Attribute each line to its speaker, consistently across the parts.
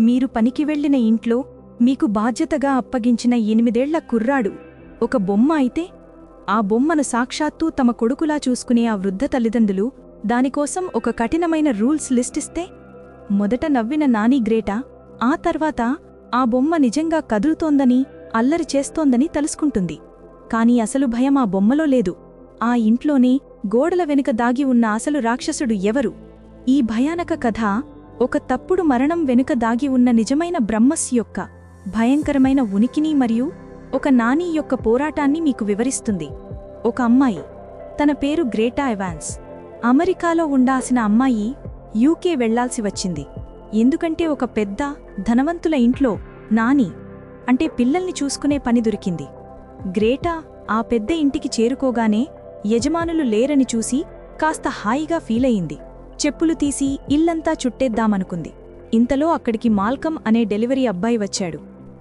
Speaker 1: మీరు పనికి వెళ్ళిన ఇంట్లో మీకు బాధ్యతగా అప్పగించిన ఎనిమిదేళ్ళ కుర్రాడు ఒక బొమ్మ అయితే ఆ బొమ్మను సాక్షాత్తూ తమ కొడుకులా చూసుకునే ఆ వృద్ధ తల్లిదండ్రులు దానికోసం ఒక కఠినమైన రూల్స్ లిస్టిస్తే మొదట నవ్విన నాని గ్రేటా ఆ తర్వాత ఆ బొమ్మ నిజంగా కదులుతోందని అల్లరి చేస్తోందని తెలుసుకుంటుంది. కాని అసలు భయం ఆ బొమ్మలో లేదు. ఆ ఇంట్లోనే గోడల వెనుక దాగి ఉన్న అసలు రాక్షసుడు ఎవరు? ఈ భయానక కథ ఒక తప్పుడు మరణం వెనుక దాగి ఉన్న నిజమైన బ్రహ్మస్ యొక్క భయంకరమైన ఉనికిని మరియు ఒక నాని యొక్క పోరాటాన్ని మీకు వివరిస్తుంది. ఒక అమ్మాయి తన పేరు గ్రేటా ఎవాన్స్. అమెరికాలో ఉండాల్సిన అమ్మాయి యూకే వెళ్ళాల్సి వచ్చింది. ఎందుకంటే ఒక పెద్ద ధనవంతుల ఇంట్లో నాని అంటే పిల్లల్ని చూసుకునే పని దొరికింది. గ్రేటా ఆ పెద్ద ఇంటికి చేరుకోగానే యజమానులు లేరని చూసి కాస్త హాయిగా ఫీలయింది. చెప్పులు తీసి ఇల్లంతా చుట్టేద్దామనుకుంది. ఇంతలో అక్కడికి మాల్కం అనే డెలివరీ అబ్బాయి వచ్చాడు.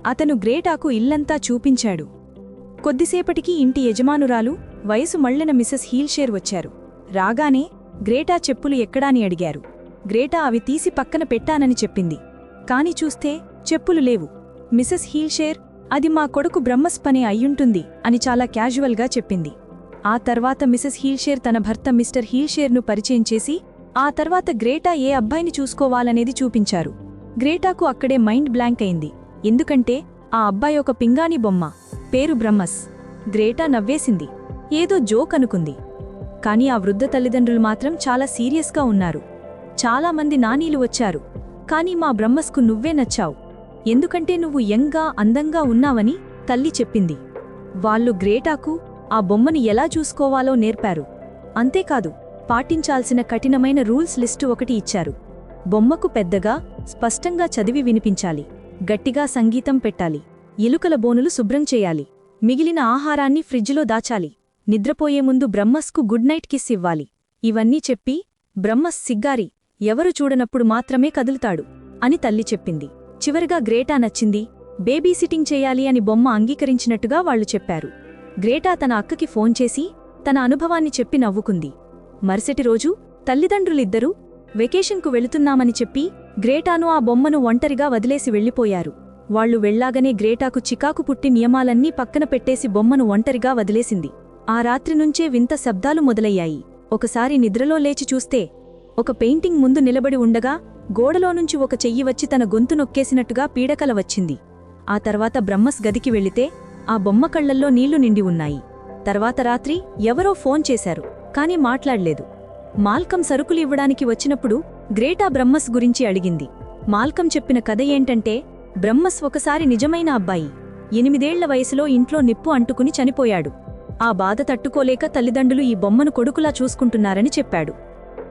Speaker 1: అతను గ్రేటాకు ఇల్లంతా చూపించాడు. కొద్దిసేపటికి ఇంటి యజమానురాలు వయసు మళ్ళిన మిసెస్ హీల్షేర్ వచ్చారు. రాగానే గ్రేటా చెప్పులు ఎక్కడాని అడిగారు. గ్రేటా అవి తీసి పక్కన పెట్టానని చెప్పింది. కాని చూస్తే చెప్పులు లేవు. మిసెస్ హీల్షేర్ అది మా కొడుకు బ్రహ్మస్ పనే అయ్యుంటుంది అని చాలా క్యాజువల్గా చెప్పింది. ఆ తర్వాత మిసెస్ హీల్షేర్ తన భర్త మిస్టర్ హీల్షేర్ను పరిచయం చేసి ఆ తర్వాత గ్రేటా ఏ అబ్బాయిని చూసుకోవాలనేది చూపించారు. గ్రేటాకు అక్కడే మైండ్ బ్లాంక్ అయింది. ఎందుకంటే ఆ అబ్బాయి ఒక పింగాణి బొమ్మ పేరు బ్రహ్మస్. గ్రేటా నవ్వేసింది. ఏదో జోక్ అనుకుంది. కాని ఆ వృద్ధ తల్లిదండ్రులు మాత్రం చాలా సీరియస్గా ఉన్నారు. చాలామంది నానీలు వచ్చారు. కాని మా బ్రహ్మస్కు నువ్వే నచ్చావు. ఎందుకంటే నువ్వు యంగా అందంగా ఉన్నావని తల్లి చెప్పింది. వాళ్ళు గ్రేటాకు ఆ బొమ్మని ఎలా చూసుకోవాలో నేర్పారు. అంతేకాదు పాటించాల్సిన కఠినమైన రూల్స్ లిస్టు ఒకటి ఇచ్చారు. బొమ్మకు పెద్దగా స్పష్టంగా చదివి వినిపించాలి. గట్టిగా సంగీతం పెట్టాలి. ఎలుకల బోనులు శుభ్రం చేయాలి. మిగిలిన ఆహారాన్ని ఫ్రిడ్జ్లో దాచాలి. నిద్రపోయే ముందు బ్రహ్మస్కు గుడ్ నైట్ కిస్ ఇవ్వాలి. ఇవన్నీ చెప్పి బ్రహ్మస్ సిగ్గారి ఎవరు చూడనప్పుడు మాత్రమే కదులుతాడు అని తల్లి చెప్పింది. చివరిగా గ్రేటా నచ్చింది. బేబీ సిట్టింగ్ చేయాలి అని బొమ్మ అంగీకరించినట్టుగా వాళ్ళు చెప్పారు. గ్రేటా తన అక్కకి ఫోన్ చేసి తన అనుభవాన్ని చెప్పి నవ్వుకుంది. మరుసటి రోజు తల్లిదండ్రులిద్దరూ వెకేషన్కు వెళుతున్నామని చెప్పి గ్రేటాను ఆ బొమ్మను ఒంటరిగా వదిలేసి వెళ్ళిపోయారు. వాళ్ళు వెళ్ళాగనే గ్రేటాకు చికాకు పుట్టి నియమాలన్నీ పక్కన పెట్టేసి బొమ్మను ఒంటరిగా వదిలేసింది. ఆ రాత్రి నుంచే వింత శబ్దాలు మొదలయ్యాయి. ఒకసారి నిద్రలో లేచి చూస్తే ఒక పెయింటింగ్ ముందు నిలబడి ఉండగా గోడలోనుంచి ఒక చెయ్యి వచ్చి తన గొంతు నొక్కేసినట్టుగా పీడకల వచ్చింది. ఆ తర్వాత బ్రహ్మస్ గదికి వెళితే ఆ బొమ్మ కళ్ళల్లో నీళ్ళు నిండి ఉన్నాయి. తర్వాత రాత్రి ఎవరో ఫోన్ చేశారు. కాని మాట్లాడలేదు. మాల్కం సరుకులు ఇవ్వడానికి వచ్చినప్పుడు గ్రేటా బ్రహ్మస్ గురించి అడిగింది. మాల్కం చెప్పిన కథ ఏంటంటే బ్రహ్మస్ ఒకసారి నిజమైన అబ్బాయి ఎనిమిదేళ్ళ వయసులో ఇంట్లో నిప్పు అంటుకుని చనిపోయాడు. ఆ బాధ తట్టుకోలేక తల్లిదండ్రులు ఈ బొమ్మను కొడుకులా చూసుకుంటున్నారని చెప్పాడు.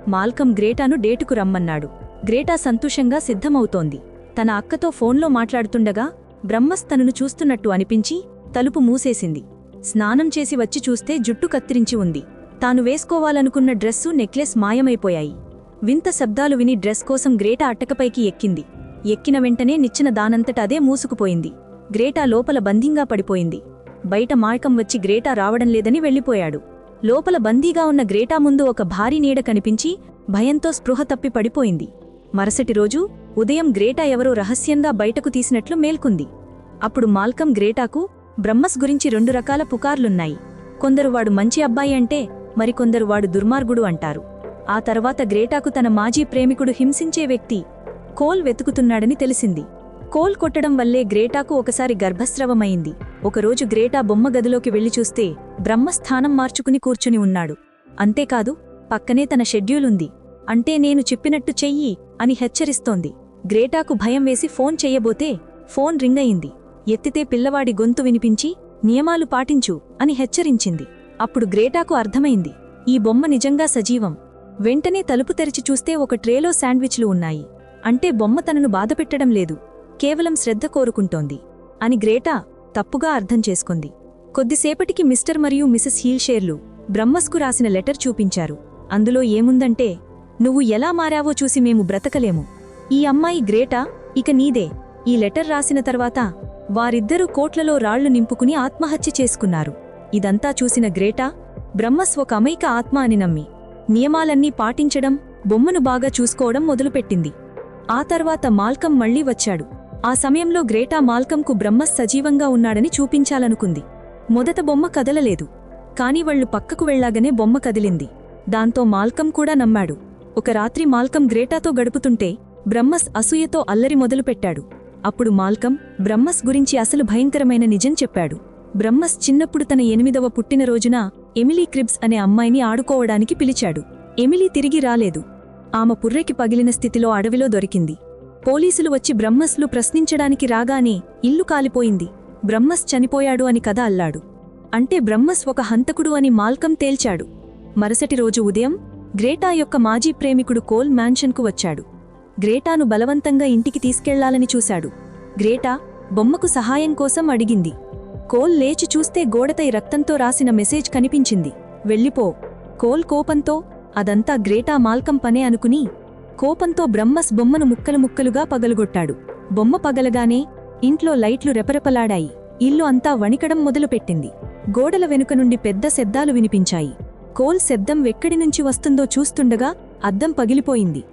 Speaker 1: మాల్కం గ్రేటాను డేటుకు రమ్మన్నాడు. గ్రేటా సంతోషంగా సిద్ధమవుతోంది. తన అక్కతో ఫోన్లో మాట్లాడుతుండగా బ్రహ్మస్ తనను చూస్తున్నట్టు అనిపించి తలుపు మూసేసింది. స్నానం చేసి వచ్చి చూస్తే జుట్టు కత్తిరించి ఉంది. తాను వేసుకోవాలనుకున్న డ్రెస్సు నెక్లెస్ మాయమైపోయాయి. వింత శబ్దాలు విని డ్రెస్ కోసం గ్రేటా అట్టకపైకి ఎక్కింది. ఎక్కిన వెంటనే నిచ్చిన దానంతట అదే మూసుకుపోయింది. గ్రేటా లోపల బందీంగా పడిపోయింది. బయట మార్కం వచ్చి గ్రేటా రావడం లేదని వెళ్ళిపోయాడు. లోపల బందీగా ఉన్న గ్రేటా ముందు ఒక భారీ నీడ కనిపించి భయంతో స్పృహ తప్పి పడిపోయింది. మరుసటి రోజు ఉదయం గ్రేటా ఎవరో రహస్యంగా బయటకు తీసినట్లు మేల్కుంది. అప్పుడు మాల్కం గ్రేటాకు బ్రహ్మస్ గురించి రెండు రకాల పుకార్లున్నాయి. కొందరు వాడు మంచి అబ్బాయి అంటే మరికొందరు వాడు దుర్మార్గుడు అంటారు. ఆ తర్వాత గ్రేటాకు తన మాజీ ప్రేమికుడు హింసించే వ్యక్తి కోల్ వెతుకుతున్నాడని తెలిసింది. కోల్ కొట్టడం వల్లే గ్రేటాకు ఒకసారి గర్భస్రవమైంది. ఒకరోజు గ్రేటా బొమ్మ గదిలోకి వెళ్ళి చూస్తే బ్రహ్మస్థానం మార్చుకుని కూర్చుని ఉన్నాడు. అంతేకాదు పక్కనే తన షెడ్యూల్ ఉంది. అంటే నేను చెప్పినట్టు చెయ్యి అని హెచ్చరిస్తోంది. గ్రేటాకు భయం వేసి ఫోన్ చెయ్యబోతే ఫోన్ రింగ్ అయింది. ఎత్తితే పిల్లవాడి గొంతు వినిపించి నియమాలు పాటించు అని హెచ్చరించింది. అప్పుడు గ్రేటాకు అర్థమైంది. ఈ బొమ్మ నిజంగా సజీవం. వెంటనే తలుపు తెరిచి చూస్తే ఒక ట్రేలో శాండ్విచ్లు ఉన్నాయి. అంటే బొమ్మ తనను బాధపెట్టడం లేదు. కేవలం శ్రద్ధ కోరుకుంటోంది. అని గ్రేటా తప్పుగా అర్థం చేసుకుంది. కొద్దిసేపటికి మిస్టర్ మరియు మిసెస్ హీల్షేర్లు బ్రహ్మస్కు రాసిన లెటర్ చూపించారు. అందులో ఏముందంటే నువ్వు ఎలా మారావో చూసి మేము బ్రతకలేము. ఈ అమ్మాయి గ్రేటా ఇక నీదే. ఈ లెటర్ రాసిన తర్వాత వారిద్దరూ కోట్లలో రాళ్ళు నింపుకుని ఆత్మహత్య చేసుకున్నారు. ఇదంతా చూసిన గ్రేటా బ్రహ్మస్ ఒక అమైక ఆత్మ అని నమ్మి నియమాలన్నీ పాటించడం బొమ్మను బాగా చూసుకోవడం మొదలుపెట్టింది.
Speaker 2: ఆ తర్వాత మాల్కం మళ్ళీ వచ్చాడు. ఆ సమయంలో గ్రేటా మాల్కంకు బ్రహ్మస్ సజీవంగా ఉన్నాడని చూపించాలనుకుంది. మొదట బొమ్మ కదలలేదు. కాని వాళ్ళు పక్కకు వెళ్ళాగనే బొమ్మ కదిలింది. దాంతో మాల్కం కూడా నమ్మాడు. ఒక రాత్రి మాల్కం గ్రేటాతో గడుపుతుంటే బ్రహ్మస్ అసూయతో అల్లరి మొదలుపెట్టాడు. అప్పుడు మాల్కం బ్రహ్మస్ గురించి అసలు భయంకరమైన నిజం చెప్పాడు. బ్రహ్మస్ చిన్నప్పుడు తన ఎనిమిదవ పుట్టినరోజున ఎమిలీ క్రిబ్స్ అనే అమ్మాయిని ఆడుకోవడానికి పిలిచాడు. ఎమిలీ తిరిగి రాలేదు. ఆమె పుర్రెకి పగిలిన స్థితిలో అడవిలో దొరికింది. పోలీసులు వచ్చి బ్రహ్మస్లు ప్రశ్నించడానికి రాగానే ఇల్లు కాలిపోయింది. బ్రహ్మస్ చనిపోయాడు అని కథ అల్లాడు. అంటే బ్రహ్మస్ ఒక హంతకుడు అని మాల్కం తేల్చాడు. మరుసటి రోజు ఉదయం గ్రేటా యొక్క మాజీ ప్రేమికుడు కోల్ మ్యాన్షన్కు వచ్చాడు. గ్రేటాను బలవంతంగా ఇంటికి తీసుకెళ్ళాలని చూశాడు. గ్రేటా బొమ్మకు సహాయం కోసం అడిగింది. కోల్ లేచి చూస్తే గోడతై రక్తంతో రాసిన మెసేజ్ కనిపించింది. వెళ్ళిపో. కోల్ కోపంతో అదంతా గ్రేటా మాల్కం పనే అనుకుని కోపంతో బ్రహ్మస్ బొమ్మను ముక్కలు ముక్కలుగా పగలగొట్టాడు. బొమ్మ పగలగానే ఇంట్లో లైట్లు రెపరెపలాడాయి. ఇల్లు అంతా వణికడం మొదలుపెట్టింది. గోడల వెనుక నుండి పెద్ద శబ్దాలు వినిపించాయి. కోల్ శబ్దం వెక్కడినుంచి వస్తుందో చూస్తుండగా అద్దం పగిలిపోయింది.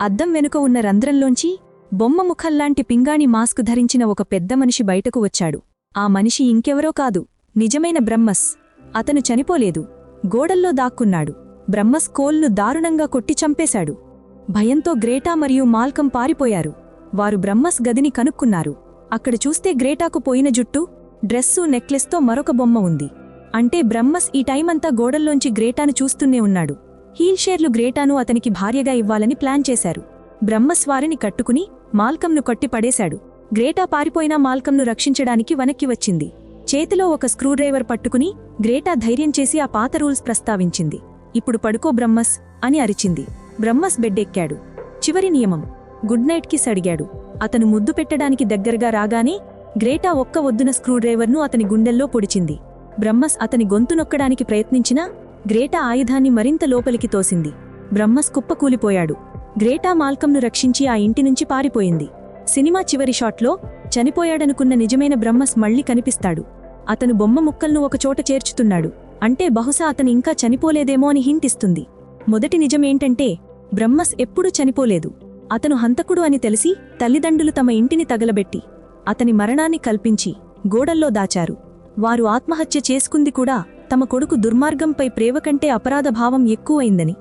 Speaker 2: అద్దం వెనుక ఉన్న రంధ్రంలోంచి బొమ్మ ముఖంలాంటి పింగాణి మాస్క్ ధరించిన ఒక పెద్ద మనిషి బయటకు వచ్చాడు. ఆ మనిషి ఇంకెవరో కాదు. నిజమైన బ్రహ్మస్. అతను చనిపోలేదు. గోడల్లో దాక్కున్నాడు. బ్రహ్మస్ కోల్ను దారుణంగా కొట్టి చంపేశాడు. భయంతో గ్రేటా మరియు మాల్కం పారిపోయారు. వారు బ్రహ్మస్ గదిని కనుక్కున్నారు. అక్కడ చూస్తే గ్రేటాకు పోయిన జుట్టు డ్రెస్సు నెక్లెస్తో మరొక బొమ్మ ఉంది. అంటే బ్రహ్మస్ ఈ టైమంతా గోడల్లోంచి గ్రేటాను చూస్తూనే ఉన్నాడు. హీల్షేర్లు గ్రేటాను అతనికి భార్యగా ఇవ్వాలని ప్లాన్ చేశారు. బ్రహ్మస్ వారిని కట్టుకుని మాల్కంను కొట్టి పడేశాడు గ్రేటా పారిపోయిన మాల్కంను రక్షించడానికి వెనక్కి వచ్చింది. చేతిలో ఒక స్క్రూడ్రైవర్ పట్టుకుని గ్రేటా ధైర్యం చేసి ఆ పాత రూల్స్ ప్రస్తావించింది. ఇప్పుడు పడుకో బ్రహ్మస్ అని అరిచింది. బ్రహ్మస్ బెడ్డెక్కాడు. చివరి నియమం. గుడ్ నైట్ కిస్ అడిగాడు అతను ముద్దు పెట్టడానికి దగ్గరగా రాగానే గ్రేటా ఒక్క ఒద్దున స్క్రూడ్రైవర్ను అతని గుండెల్లో పొడిచింది. బ్రహ్మస్ అతని గొంతు నొక్కడానికి ప్రయత్నించినా గ్రేటా ఆయుధాన్ని మరింత లోపలికి తోసింది. బ్రహ్మస్ కుప్పకూలిపోయాడు. గ్రేటా మాల్కంను రక్షించి ఆ ఇంటి నుంచి పారిపోయింది. సినిమా చివరి షాట్లో చనిపోయాడనుకున్న నిజమైన బ్రహ్మస్ మళ్ళీ కనిపిస్తాడు. అతను బొమ్మ ముక్కల్ను ఒకచోట చేర్చుతున్నాడు. అంటే బహుశా అతను ఇంకా చనిపోలేదేమో అని హింటిస్తుంది మొదటి నిజమేంటంటే బ్రహ్మస్ ఎప్పుడూ చనిపోలేదు. అతను హంతకుడు అని తెలిసి తల్లిదండ్రులు తమ ఇంటిని తగలబెట్టి అతని మరణాన్ని కల్పించి గోడల్లో దాచారు. వారు ఆత్మహత్య చేసుకుంది కూడా తమ కొడుకు దుర్మార్గంపై ప్రేమ కంటే అపరాధభావం ఎక్కువైందని.